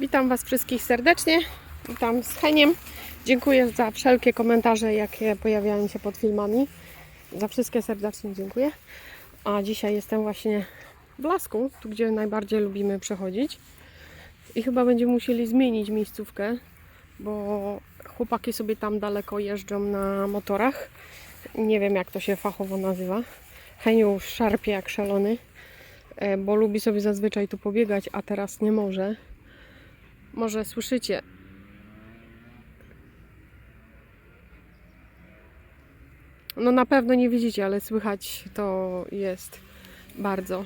Witam Was wszystkich serdecznie. Witam z Heniem. Dziękuję za wszelkie komentarze, jakie pojawiają się pod filmami. Za wszystkie serdecznie dziękuję. A dzisiaj jestem właśnie w Lasku, tu gdzie najbardziej lubimy przechodzić. I chyba będziemy musieli zmienić miejscówkę, bo chłopaki sobie tam daleko jeżdżą na motorach. Nie wiem jak to się fachowo nazywa. Heniu szarpie jak szalony, e, bo lubi sobie zazwyczaj tu pobiegać, a teraz nie może. Może słyszycie. No na pewno nie widzicie, ale słychać to jest bardzo.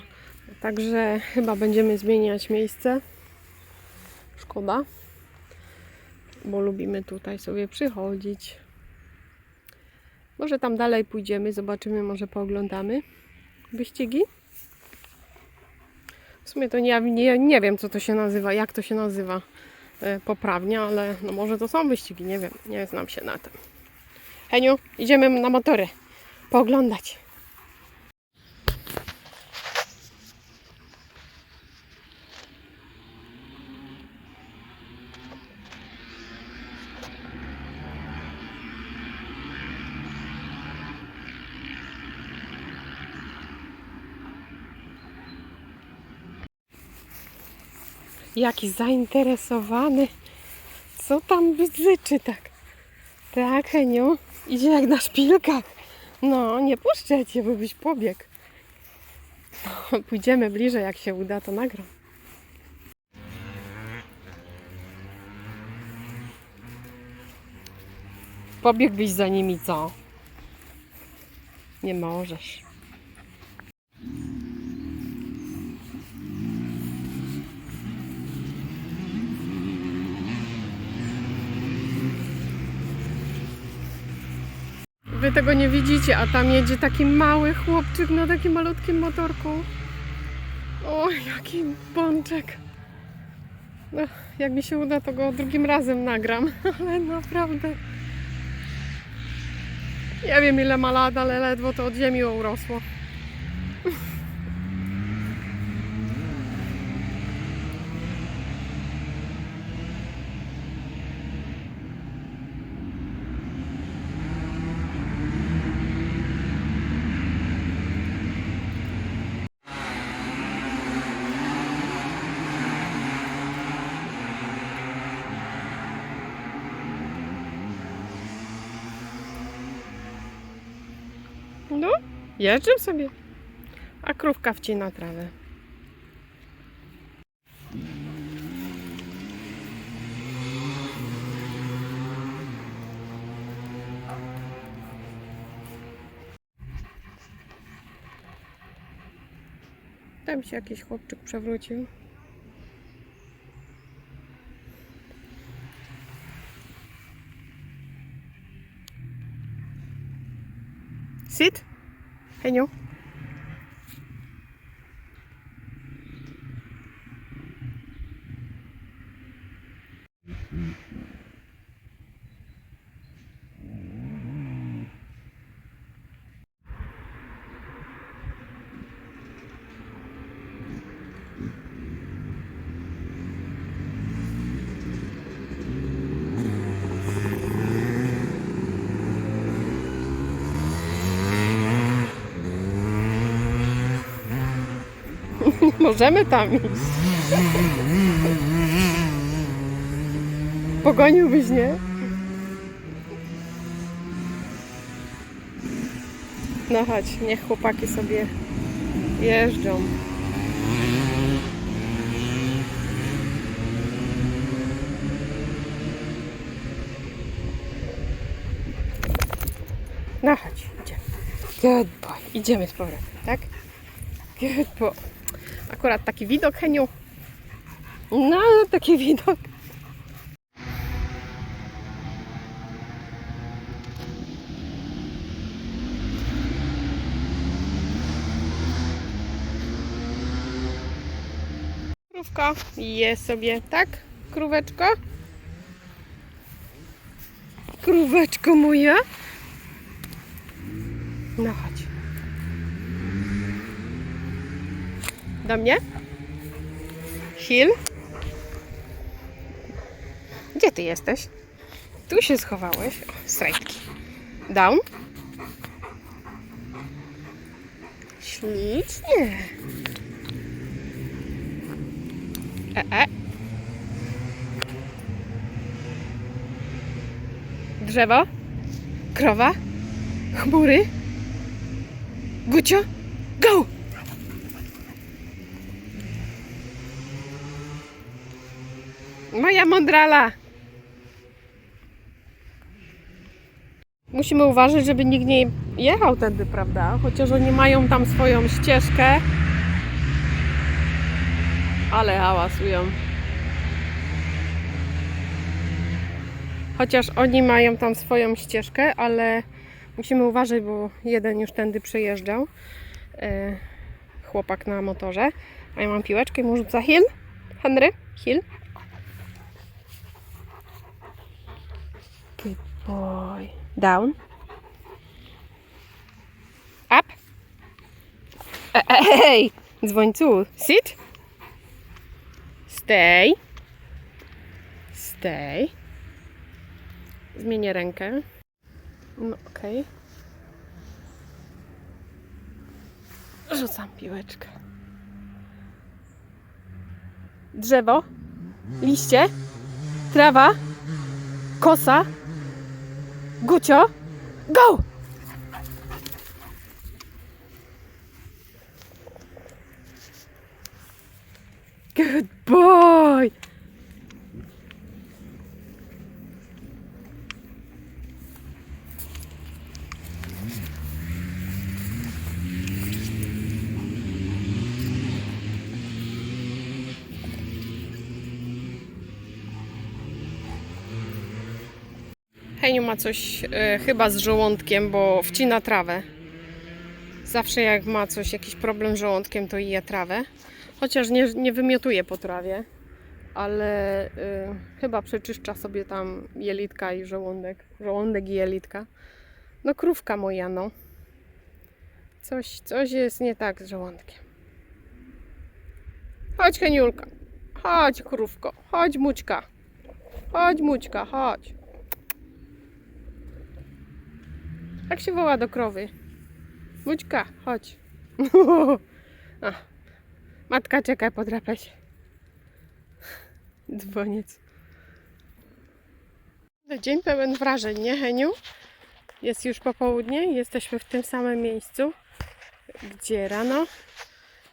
Także chyba będziemy zmieniać miejsce. Szkoda, bo lubimy tutaj sobie przychodzić. Może tam dalej pójdziemy, zobaczymy, może pooglądamy wyścigi. W sumie to nie, nie, nie wiem, co to się nazywa, jak to się nazywa e, poprawnie, ale no może to są wyścigi, nie wiem, nie znam się na tym. Heniu, idziemy na motory, pooglądać. Jaki zainteresowany. Co tam bzyczy tak? Tak, Heniu. Idzie jak na szpilkach. No, nie puszczę cię, bo byś pobiegł. No, pójdziemy bliżej, jak się uda, to nagram. Pobiegłbyś za nimi, co? Nie możesz. Wy tego nie widzicie, a tam jedzie taki mały chłopczyk na takim malutkim motorku. O, jaki bączek. No, jak mi się uda, to go drugim razem nagram, ale naprawdę. Nie wiem ile ma lat, ale ledwo to od ziemi urosło. No, jeżdżę sobie. A krówka wcina trawę. Tam się jakiś chłopczyk przewrócił. Sit. Heniu. Możemy tam iść. Pogoniłbyś, nie? No chodź, niech chłopaki sobie jeżdżą. No chodź, idziemy. Good boy. Idziemy z powrotem, tak? Good boy. Akurat taki widok, Heniu. No, taki widok. Krówka je sobie, tak? Króweczko? Króweczko moja? No chodź. Do mnie? Hill? Gdzie ty jesteś? Tu się schowałeś. O. Down. Ślicznie. E, e. Drzewo. Krowa. Chmury. Gucio. Go! Moja mądrala. Musimy uważać, żeby nikt nie jechał tędy, prawda? Chociaż oni mają tam swoją ścieżkę. Ale hałasują. Chociaż oni mają tam swoją ścieżkę, ale musimy uważać, bo jeden już tędy przejeżdżał. E, chłopak na motorze. A ja mam piłeczkę i mu rzuca Hill. Henry, Hill. Boy. Down. Up. E, e, Hej! Dzwońcu. Sit. Stay. Stay. Zmienię rękę. No okej. Rzucam piłeczkę. Drzewo. Liście. Trawa. Kosa. Gucio. Go! Heniu ma coś e, chyba z żołądkiem, bo wcina trawę. Zawsze jak ma coś, jakiś problem z żołądkiem, to je trawę. Chociaż nie, nie wymiotuje po trawie, ale e, chyba przeczyszcza sobie tam jelitka i żołądek. Żołądek i jelitka. No krówka moja, no. Coś, coś jest nie tak z żołądkiem. Chodź Heniulka. Chodź krówko. Chodź Mućka. Chodź Mućka, chodź. Jak się woła do krowy? Mućka, chodź. A, matka czeka, podrapia się. Dzwoniec. Dzień pełen wrażeń, nie Heniu? Jest już popołudnie, jesteśmy w tym samym miejscu, gdzie rano.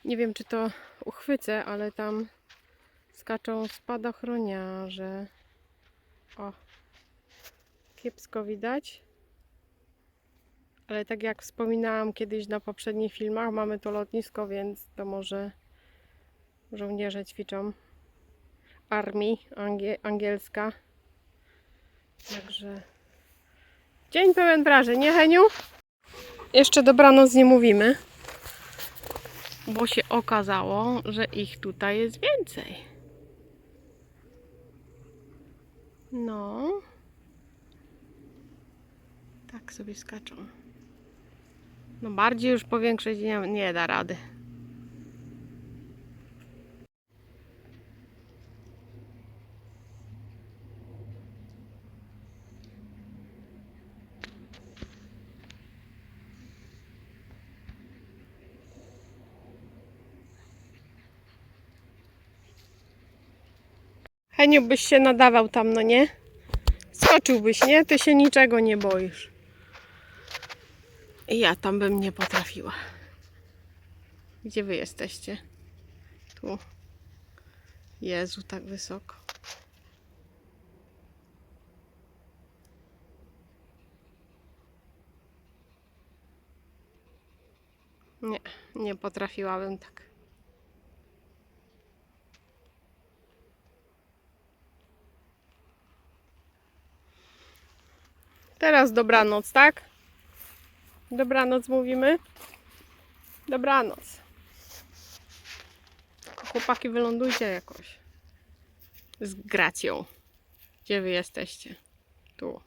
Nie wiem, czy to uchwycę, ale tam skaczą spadochroniarze. O, kiepsko widać. Ale tak jak wspominałam kiedyś na poprzednich filmach, mamy to lotnisko, więc to może żołnierze ćwiczą. Armii angie, angielska. Także dzień pełen wrażeń, nie Heniu? Jeszcze dobranoc nie mówimy, bo się okazało, że ich tutaj jest więcej. No. Tak sobie skaczą. No bardziej już powiększyć nie, nie da rady. Heniu byś się nadawał tam, no nie? Skoczyłbyś, nie? Ty się niczego nie boisz. Ja tam bym nie potrafiła. Gdzie wy jesteście? Tu. Jezu, tak wysoko. Nie, nie potrafiłabym tak. Teraz dobranoc, tak? Dobranoc mówimy. Dobranoc. Chłopaki, wylądujcie jakoś. Z gracją. Gdzie wy jesteście? Tu.